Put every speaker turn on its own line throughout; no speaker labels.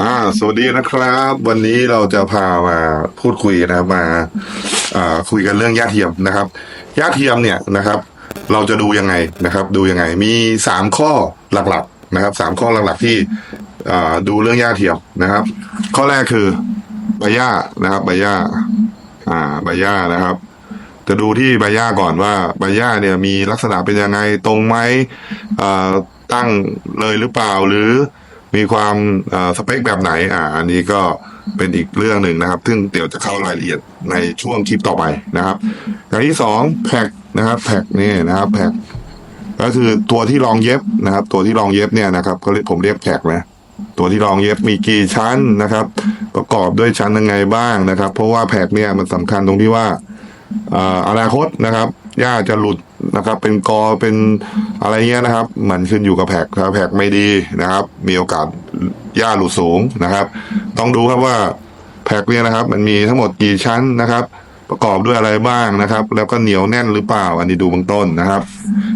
อ่า สวัสดีนะครับ วันนี้เราจะพามาพูดคุยนะครับมาอ่าคุยกันเรื่องหญ้าเทียมนะครับหญ้าเทียมเนี่ยนะครับ เราจะดูยังไงนะครับ ดูยังไง มีสามข้อหลักๆนะครับสามข้อหลักๆที่อ่าดูเรื่องหญ้าเทียมนะครับ ข้อแรกคือใบหญ้านะครับใบหญ้าอ่าใบหญ้านะครับ จะดูที่ใบหญ้าก่อนว่าใบหญ้าเนี่ยมีลักษณะเป็นยังไงตรงไหมอ่อตั้งเลยหรือเปล่าหรือ มีความสเปคแบบไหนอ่าอันนี้ก็เป็นอีกเรื่องหนึ่งนะครับ ซึ่งเดี๋ยวจะเข้ารายละเอียดในช่วงคลิปต่อไปนะครับอย่างที่สองแพ็กนะครับแพ็กนี่นะครับแพ็กก็คือตัวที่รองเย็บนะครับ ตัวที่รองเย็บเนี่ยนะครับก็ผมเรียกแพ็กนะตัวที่รองเย็บมีกี่ชั้นนะครับ ประกอบด้วยชั้นยังไงบ้างนะครับ เพราะว่าแพ็กเนี่ยมันสำคัญตรงที่ว่า อนาคตนะครับหญ้าจะหลุดนะครับ เป็นกอเป็นอะไรเงี้ยนะครับ มันขึ้นอยู่กับแผกถ้าแผกไม่ดีนะครับ มีโอกาสหญ้าหลุดสูงนะครับ ต้องดูครับว่าแผกเนี่ยนะครับ มันมีทั้งหมดกี่ชั้นนะครับ ประกอบด้วยอะไรบ้างนะครับ แล้วก็เหนียวแน่นหรือเปล่า อันนี้ดูเบื้องต้นนะครับ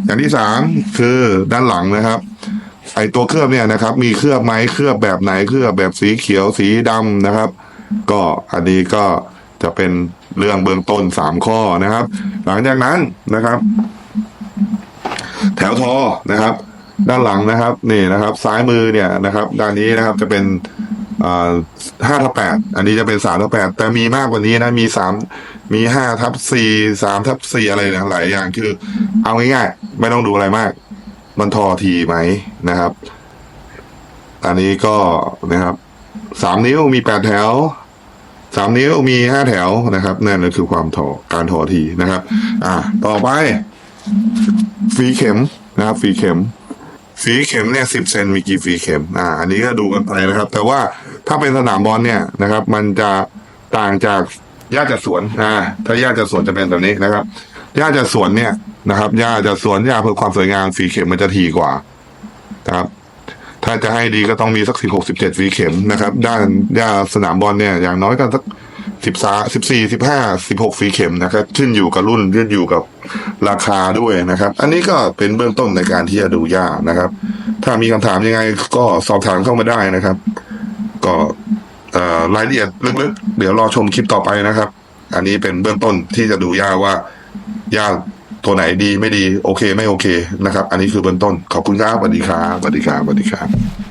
อย่างที่สามคือด้านหลังนะครับไอตัวเคลือบเนี่ยนะครับ มีเคลือบไหมเคลือบแบบไหนเคลือบแบบสีเขียวสีดำนะครับ ก็อันนี้ก็จะเป็น เรื่องเบื้องต้นสามข้อนะครับ หลังจากนั้นนะครับ แถวทอนะครับ ด้านหลังนะครับนี่นะครับ ซ้ายมือเนี่ยนะครับ ด้านนี้นะครับจะเป็นห้าทับแปดอันนี้จะเป็นสามทับแปดแต่มีมากกว่านี้นะมีสามมีห้าทับสี่สามทับสี่อะไรเนี่ยหลายอย่างคือ เอาง่ายๆไม่ต้องดูอะไรมาก มันทอทีไหมนะครับ อันนี้ก็นะครับสามนิ้วมีแปดแถว สามนิ้วมีห้าแถวนะครับนั่นก็คือความทอการทอทีนะครับ อ่า ต่อไปฝีเข็มนะครับฝีเข็มฝีเข็มเนี่ยสิบเซนมีกี่ฝีเข็มอ่าอันนี้ก็ดูกันไปนะครับ แต่ว่าถ้าเป็นสนามบอลเนี่ยนะครับ มันจะต่างจากหญ้าจัดสวนอ่าถ้าหญ้าจัดสวนจะเป็นแบบนี้นะครับหญ้าจัดสวนเนี่ยนะครับหญ้าจัดสวนหญ้าเพื่อความสวยงามฝีเข็มมันจะถี่กว่านะครับ ถ้าจะให้ดีก็ต้องมีสักสิบหกสิบเจ็ดฝีเข็มนะครับ ด้านหญ้าสนามบอลเนี่ยอย่างน้อยก็สักสิบสาสิบสี่สิบห้าสิบหกฝีเข็มนะครับขึ้นอยู่กับรุ่นขึ้นอยู่กับราคาด้วยนะครับ อันนี้ก็เป็นเบื้องต้นในการที่จะดูหญ้านะครับ ถ้ามีคำถามยังไงก็สอบถามเข้ามาได้นะครับ ก็รายละเอียดลึกๆ เดี๋ยวรอชมคลิปต่อไปนะครับ อันนี้เป็นเบื้องต้นที่จะดูหญ้าว่าหญ้า ตัวไหนดีไม่ดีโอเคไม่โอเคนะครับ อันนี้คือเบื้องต้นขอบคุณครับสวัสดีครับสวัสดีครับสวัสดีครับ